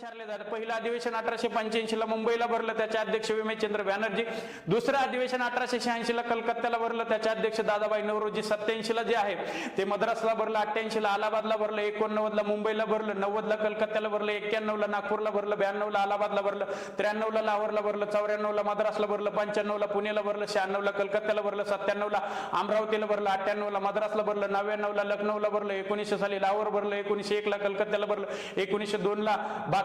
विचारले जाते पहिलं अधिवेशन अठराशे पंच्याऐंशी ला मुंबईला भरलं त्याचे अध्यक्ष विमेचंद्र बॅनर्जी. दुसरं अधिवेशन अठराशे शहाऐंशी ला कलकत्त्याला भरलं त्याचे अध्यक्ष दादाबाई नवरोजी सत्याऐंशी ला जे आहे ते मद्रासला भरलं अठ्ठ्याऐंशी ला अलाहाबादला भरलं एकोणनव्वद ला मुंबईला भरलं नव्वद ला कलकत्त्याला भरलं एक्क्याण्णव ला नागपूरला भरलं ब्याण्णव ला अलाहाबादला भरलं त्र्याण्णव ला लाहोरला भरलं चौऱ्याण्णव ला मद्रासला भरलं पंच्याण्णव ला पुण्याला भरलं शहाण्णव ला कलकत्त्याला भरलं सत्त्याण्णव ला अमरावतीला भरलं अठ्ठ्याण्णव ला मद्रासला भरलं नव्याण्णव ला लखनौला भरलं एकोणीसशे साली लाहोर भरलं एकोणीसशे एक ला कलकत्त्याला भरलं एकोणीसशे दोन ला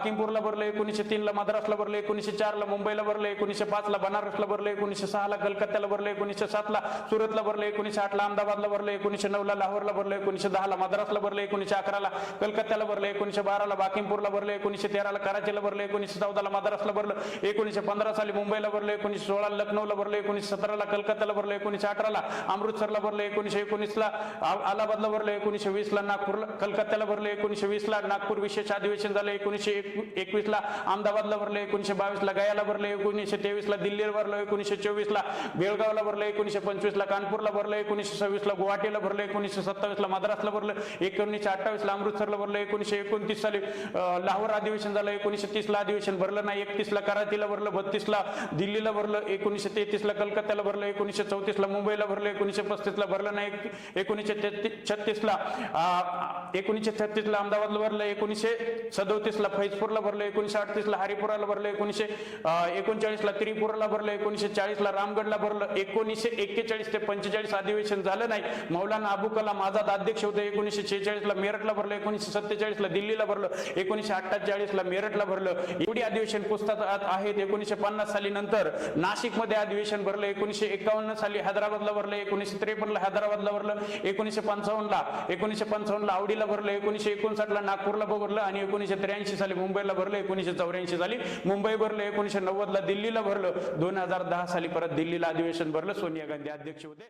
लखीमपूरला भरलं एकोणीसशे तीनला मद्रासला भरलं एकोणीसशे चारला मुंबईला भरलं एकोणीसशे पाचला बनारसला भरलं एकोणीसशे सहाला कलकत्त्याला भरलं एकोणीसशे सातला सुरतला भरलं एकोणीसशे आठला अहमदाबादला भरलं एकोणीसशे नऊला लाहोरला भरलं एकोणीसशे दहाला मद्रासला भरलं एकोणीसशे अकराला कलकत्त्याला भरलं एकोणीसशे बाराला बाकीमपूरला बाकिमपूरला भरलं एकोणीसशे तेराला कराचीला भरलं एकोणीसशे चौदाला मद्रासला भरलं एकोणीसशे पंधरा साली मुंबईला भरलं एकोणीसशे सोळा लखनौला भरलं एकोणीसशे सतराला कलकत्त्याला भरलं एकोणीसशे अठराला अमृतसरला भरलं एकोणीसशे एकोणीसला अलाहाबादला भरलं एकोणीसशे वीसला नागपूरला कलकत्त्याला भरलं एकोणीसशे वीसला नागपूर विशेष अधिवेशन झालं एकोणीसशे एकवीसला अहमदाबादला भरलं एकोणीसशे बावीसला गयाला भरलं एकोणीसशे तेवीसला दिल्लीला भरलं एकोणीसशे चोवीसला बेळगावला भरलं एकोणीसशे पंचवीसला कानपूरला भरलं एकोणीसशे सव्वीसला गुवाहाटीला भरलं एकोणीसशे सत्तावीस ला मद्रासला भरलं एकोणीसशे अठ्ठावीसला अमृतसरला भरलं एकोणीसशे एकोणतीस साली लाहोर अधिवेशन झालं एकोणीसशे तीसला अधिवेशन भरलं नाही एकतीसला कराचीला भरलं बत्तीसला दिल्लीला भरलं एकोणीसशे तेहतीसला कलकत्त्याला भरलं एकोणीसशे चौतीसला मुंबईला भरलं एकोणीसशे पस्तीसला भरलं नाही एकोणीशे एकोणीसशे तेहतीस एकोणीसशे छत्तीसला अहमदाबादला भरलं एकोणीसशे सदोतीसला फैजपूर फैजपूरला भरलं एकोणीशे अडतीसला हरिपुराला भरलं एकोणीशे एकोणचाळीसला त्रिपुराला भरलं एकोणीसशे चाळीस ला रामगडला भरलं एकोणीसशे एक्केचाळीस ते पंचेचाळीस अधिवेशन झालं नाही. मौलाना अबू कलाम आझाद अध्यक्ष होते एकोणीसशे शेहेचाळीसला मेरठला भरलं एकोणीसशे सत्तेचाळीस ला दिल्लीला भरलं एकोणीसशे अठ्ठेचाळीस ला मेरठला भरलं. एवढी अधिवेशन पुस्तकात आहेत एकोणीसशे पन्नास साली नंतर नाशिकमध्ये अधिवेशन भरलं एकोणीसशे एकावन्न साली हैदराबादला भरलं एकोणीसशे त्रेपन्नला हैदराबादला भरलं एकोणीसशे पंचावन्न ला एकोणीसशे पंचावन्न ला आवडीला भरलं एकोणीसशे एकोणसाठ ला नागपूरला भरलं आणि एकोणीसशे त्र्याऐंशी साली मुंबई मुंबईला भरलं एकोणीसशे चौऱ्याऐंशी साली मुंबई भरलं एकोणीसशे नव्वदला दिल्लीला भरलं. दोन हजार दहा साली परत दिल्लीला अधिवेशन भरलं सोनिया गांधी अध्यक्ष होते.